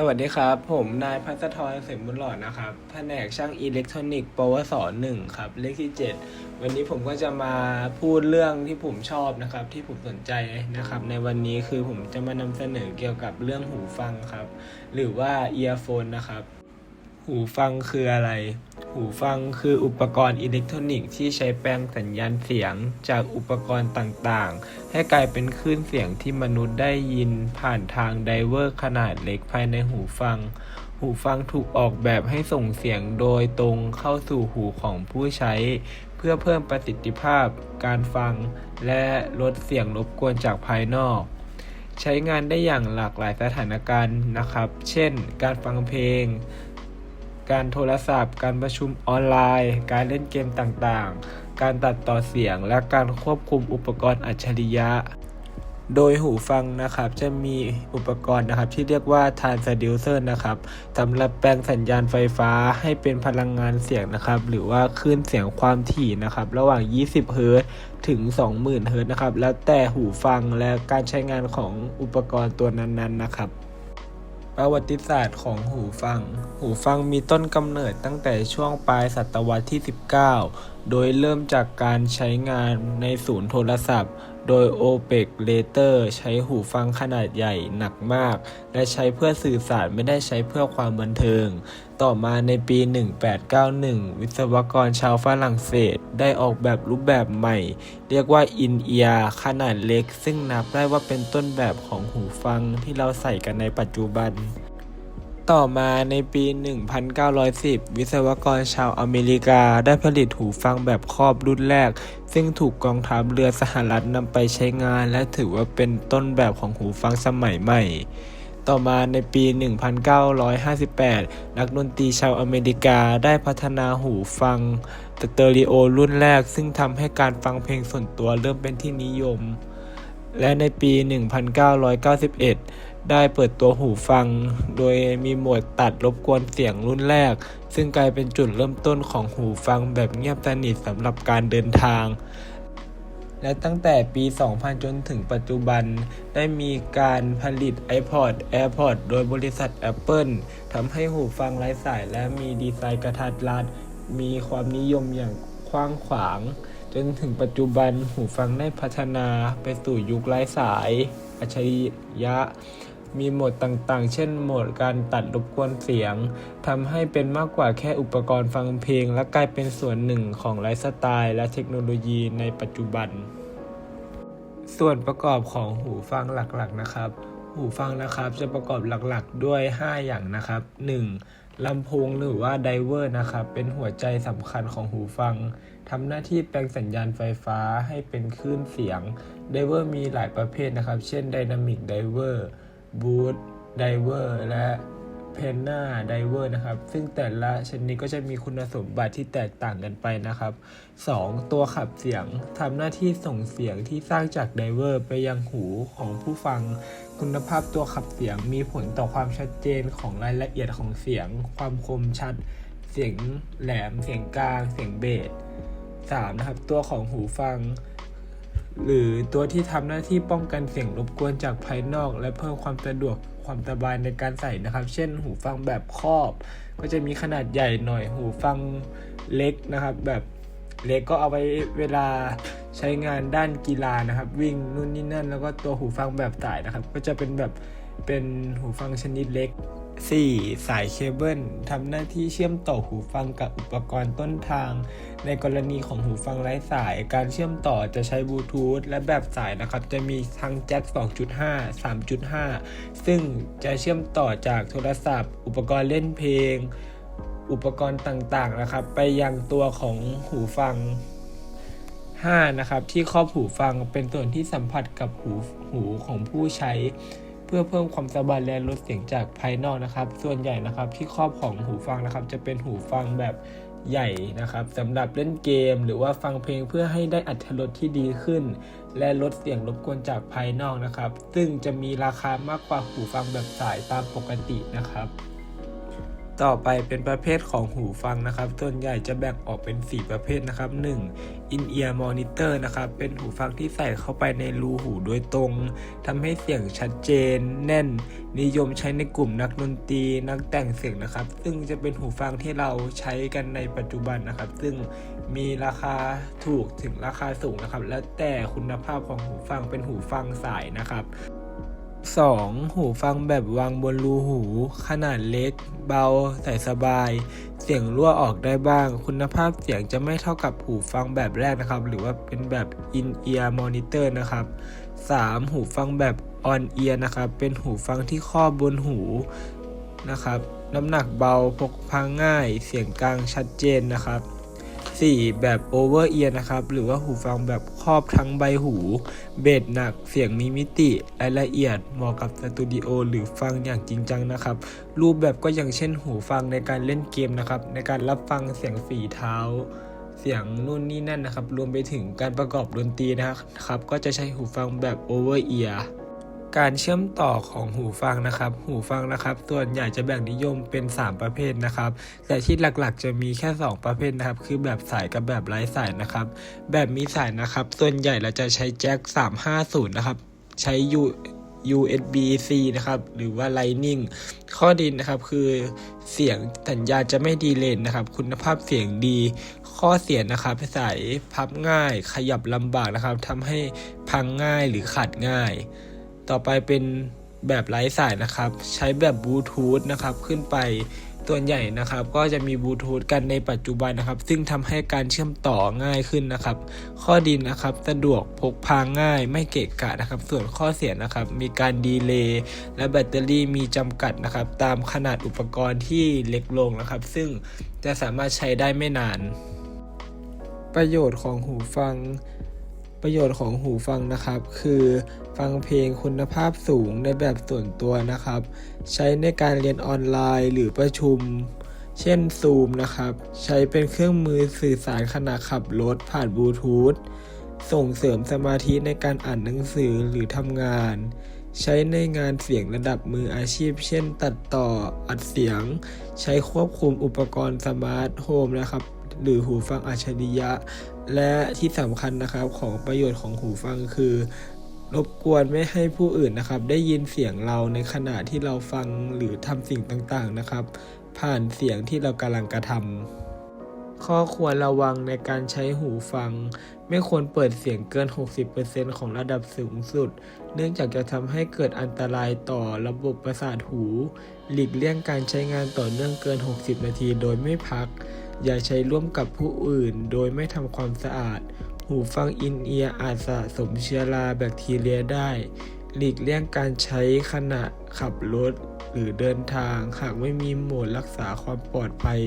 สวัสดีครับ ผมนายพัชทรเสมบุญหลอดนะครับแผนกช่างอิเล็กทรอนิกส์ปวสหนึ่งครับเลขที่ 7 วันนี้ผมก็จะมาพูดเรื่องที่ผมชอบนะครับ ที่ผมสนใจนะครับ ในวันนี้คือผมจะมานำเสนอเกี่ยวกับเรื่องหูฟังครับ หรือว่าเอียร์โฟนนะครับ หูฟังคืออะไร หูฟังคืออุปกรณ์อิเล็กทรอนิกส์ที่ใช้แปลงสัญญาณเสียงจากอุปกรณ์ต่างๆ ให้กลายเป็นคลื่นเสียงที่มนุษย์ได้ยินผ่านทางไดเวอร์ขนาดเล็กภายในหูฟัง หูฟังถูกออกแบบให้ส่งเสียงโดยตรงเข้าสู่หูของผู้ใช้ เพื่อเพิ่มประสิทธิภาพ การฟัง และลดเสียงรบกวนจากภายนอกใช้งานได้อย่างหลากหลายสถานการณ์นะครับ เช่น การฟังเพลง การโทรศัพท์ การประชุมออนไลน์ การเล่นเกมต่างๆ การตัดต่อเสียง และการควบคุมอุปกรณ์อัจฉริยะ โดยหูฟังนะครับจะมีอุปกรณ์นะครับที่เรียกว่า transducer นะครับสำหรับแปลงสัญญาณไฟฟ้าให้เป็นพลังงานเสียงนะครับหรือว่าคลื่นเสียงความถี่นะครับระหว่าง 20 เฮิร์ตถึง 20,000 เฮิร์ตนะครับแล้วแต่หูฟังและการใช้งานของอุปกรณ์ตัวนั้นๆนะครับ ประวัติศาสตร์ของหูฟัง หูฟังมีต้นกำเนิดตั้งแต่ช่วงปลายศตวรรษที่ 19 โดยเริ่มจากการใช้งานในศูนย์โทรศัพท์ โดย OPEC Later ใช้หูฟังขนาดใหญ่หนักมาก และใช้เพื่อสื่อสารไม่ได้ใช้เพื่อความบันเทิง ต่อมาในปี 1891 วิศวกรชาวฝรั่งเศสได้ออกแบบรูปแบบใหม่ เรียกว่า In Ear ขนาดเล็ก ซึ่งนับได้ว่าเป็นต้นแบบของหูฟังที่เราใส่กันในปัจจุบัน ต่อมาในปี 1910 วิศวกรชาวอเมริกาได้ผลิตหูฟังแบบครอบรุ่นแรก ซึ่งถูกกองทัพเรือสหรัฐนำไปใช้งาน และถือว่าเป็นต้นแบบของหูฟังสมัยใหม่ ต่อมาในปี 1958 นักดนตรีชาวอเมริกาได้พัฒนาหูฟังสเตอริโอรุ่นแรก ซึ่งทำให้การฟังเพลงส่วนตัวเริ่มเป็นที่นิยม และในปี 1991 ได้เปิดตัวหูฟัง โดยมีโหมดตัดรบกวนเสียงรุ่นแรก ซึ่งกลายเป็นจุดเริ่มต้นของหูฟังแบบเงียบสนิทสำหรับการเดินทาง และตั้งแต่ปี 2000 จนถึงปัจจุบัน ได้มีการผลิต iPod AirPod โดยบริษัท Apple ทำให้หูฟังไร้สายและมีดีไซน์กระทัดรัด มีความนิยมอย่างกว้างขวาง จนถึงปัจจุบันหูฟังได้พัฒนาไปสู่ยุคไร้สาย อัจฉริยะ มีโหมดต่างๆ เช่น โหมดการตัดรบกวนเสียงทำให้เป็นมากกว่าแค่อุปกรณ์ฟังเพลง และกลายเป็นส่วนหนึ่งของไลฟ์สไตล์และเทคโนโลยีในปัจจุบัน ส่วนประกอบของหูฟังหลักๆนะครับ หูฟังนะครับจะประกอบหลักๆด้วย 5 อย่างนะครับ 1. ลำโพงหรือว่าไดเวอร์นะครับ เป็นหัวใจสำคัญของหูฟังทำหน้าที่แปลงสัญญาณไฟฟ้าให้เป็นคลื่นเสียงไดเวอร์มีหลายประเภทนะครับ เช่น Dynamic Diver Boot Diver และเพนนาไดเวอร์นะครับ ซึ่งแต่ละชนิดก็จะมีคุณสมบัติที่แตกต่างกันไปนะครับ 2. ตัวขับเสียงทำหน้าที่ส่งเสียงที่สร้างจากไดเวอร์ไปยังหูของผู้ฟัง คุณภาพตัวขับเสียงมีผลต่อความชัดเจนของรายละเอียดของเสียง ความคมชัด เสียงแหลม เสียงกลาง เสียงเบส 3. นะครับ ตัวของหูฟัง หรือตัวที่ทำหน้าที่ป้องกันเสียงรบกวนจากภายนอก และเพิ่มความสะดวกความสบายในการใส่นะครับ เช่น หูฟังแบบครอบ ก็จะมีขนาดใหญ่หน่อย หูฟังเล็กนะครับ แบบเล็กก็เอาไว้เวลาใช้งานด้านกีฬานะครับ วิ่งนู่นนี่นั่น แล้วก็ตัวหูฟังแบบสายนะครับ ก็จะเป็นแบบเป็นหูฟังชนิดเล็ก 4. สายเคเบิลทำหน้าที่เชื่อมต่อหูฟังกับอุปกรณ์ต้นทาง ในกรณีของหูฟังไร้สายการเชื่อมต่อจะใช้บลูทูธและแบบสายนะครับ จะมีทั้งแจ็ค 2.5 3.5 ซึ่งจะเชื่อมต่อจากโทรศัพท์ อุปกรณ์เล่นเพลง อุปกรณ์ต่างๆนะครับ ไปยังตัวของหูฟัง 5. นะครับที่ครอบหูฟังเป็นส่วนที่สัมผัสกับหูหูของผู้ใช้ เพื่อเพิ่มความสบายและลดเสียงจากภายนอกนะครับ ส่วนใหญ่นะครับที่ครอบของหูฟังนะครับ จะเป็นหูฟังแบบใหญ่นะครับสำหรับเล่นเกม หรือว่าฟังเพลงเพื่อให้ได้อัตรสที่ดีขึ้น และลดเสียงรบกวนจากภายนอกนะครับ ซึ่งจะมีราคามากกว่าหูฟังแบบสายตามปกตินะครับ ต่อไปเป็นประเภทของหูฟังนะครับ ส่วนใหญ่จะแบ่งออกเป็น 4 ประเภทนะครับ 1. In ear monitor นะครับ เป็นหูฟังที่ใส่เข้าไปในรูหูโดยตรงทำให้เสียงชัดเจน แน่น นิยมใช้ในกลุ่มนักดนตรี นักแต่งเสียงนะครับ ซึ่งจะเป็นหูฟังที่เราใช้กันในปัจจุบันนะครับ ซึ่งมีราคาถูกถึงราคาสูงนะครับ แล้วแต่คุณภาพของหูฟังเป็นหูฟังสายนะครับ 2. หูฟังแบบวางบนรูหู ขนาดเล็ก เบา ใส่สบาย เสียงรั่วออกได้บ้าง คุณภาพเสียงจะไม่เท่ากับหูฟังแบบแรกนะครับ หรือว่าเป็นแบบ in ear monitor นะครับ 3. หูฟังแบบ on ear นะครับ เป็นหูฟังที่ครอบบนหูนะครับ น้ำหนักเบาพกพาง่าย เสียงกลางชัดเจนนะครับ 4. แบบ over ear นะครับ หรือว่าหูฟังแบบครอบทั้งใบหู เบสหนัก เสียงมีมิติรายละเอียด เหมาะกับสตูดิโอหรือฟังอย่างจริงจังนะครับ รูปแบบก็อย่างเช่นหูฟังในการเล่นเกมนะครับ ในการรับฟังเสียงฝีเท้า เสียงนู่นนี่นั่นนะครับ รวมไปถึงการประกอบดนตรีนะครับ ก็จะใช้หูฟังแบบ over ear การเชื่อมต่อของหูฟังนะครับ หูฟังนะครับ ส่วนใหญ่จะแบ่งนิยมเป็น 3 ประเภทนะครับ แต่ที่หลักๆ จะมีแค่ 2 ประเภทนะครับ คือแบบสายกับแบบไร้สายนะครับ แบบมีสายนะครับ ส่วนใหญ่เราจะใช้แจ็ค350 นะครับ ใช้ U USB-C นะครับ หรือว่า Lightning ข้อดีนะครับคือเสียงสัญญาณจะไม่ดีเลนนะครับ คุณภาพเสียงดี ข้อเสียนะครับสายพับง่าย ขยับลำบากนะครับทำให้พังง่ายหรือขาดง่าย ต่อไปเป็นแบบไร้สายนะครับ ใช้แบบบลูทูธนะครับขึ้นไปส่วนใหญ่นะครับ ก็จะมีบลูทูธกันในปัจจุบันนะครับ ซึ่งทำให้การเชื่อมต่อง่ายขึ้นนะครับ ข้อดีนะครับสะดวกพกพาง่ายไม่เกะกะนะครับ ส่วนข้อเสียนะครับ มีการดีเลย์และแบตเตอรี่มีจำกัดนะครับ ตามขนาดอุปกรณ์ที่เล็กลงนะครับ ซึ่งจะสามารถใช้ได้ไม่นาน ประโยชน์ของหูฟัง ประโยชน์ของหูฟังนะครับ คือฟังเพลงคุณภาพสูงในแบบส่วนตัวนะครับ ใช้ในการเรียนออนไลน์หรือประชุม เช่น Zoom นะครับ ใช้เป็นเครื่องมือสื่อสารขณะขับรถผ่านบลูทูธส่งเสริมสมาธิในการอ่านหนังสือหรือทำงาน ใช้ในงานเสียงระดับมืออาชีพ เช่น ตัดต่ออัดเสียง ใช้ควบคุมอุปกรณ์สมาร์ทโฮมนะครับ หรือหูฟังอัจฉริยะ และที่สำคัญนะครับของประโยชน์ของหูฟังคือ รบกวนไม่ให้ผู้อื่นนะครับ ได้ยินเสียงเราในขณะที่เราฟังหรือทำสิ่งต่างๆนะครับ ผ่านเสียงที่เรากำลังกระทำข้อควรระวังในการใช้หูฟัง ไม่ควรเปิดเสียงเกิน 60%ของระดับสูงสุด เนื่องจากจะทำให้เกิดอันตรายต่อระบบประสาทหู หลีกเลี่ยงการใช้งานต่อเนื่องเกิน 60 นาทีโดยไม่พัก อย่าใช้ร่วมกับผู้อื่น โดยไม่ทำความสะอาด หูฟังอินเอียร์อาจสะสมเชื้อราแบคทีเรียได้ หลีกเลี่ยงการใช้ขณะขับรถหรือเดินทาง หากไม่มีโหมดรักษาความปลอดภัย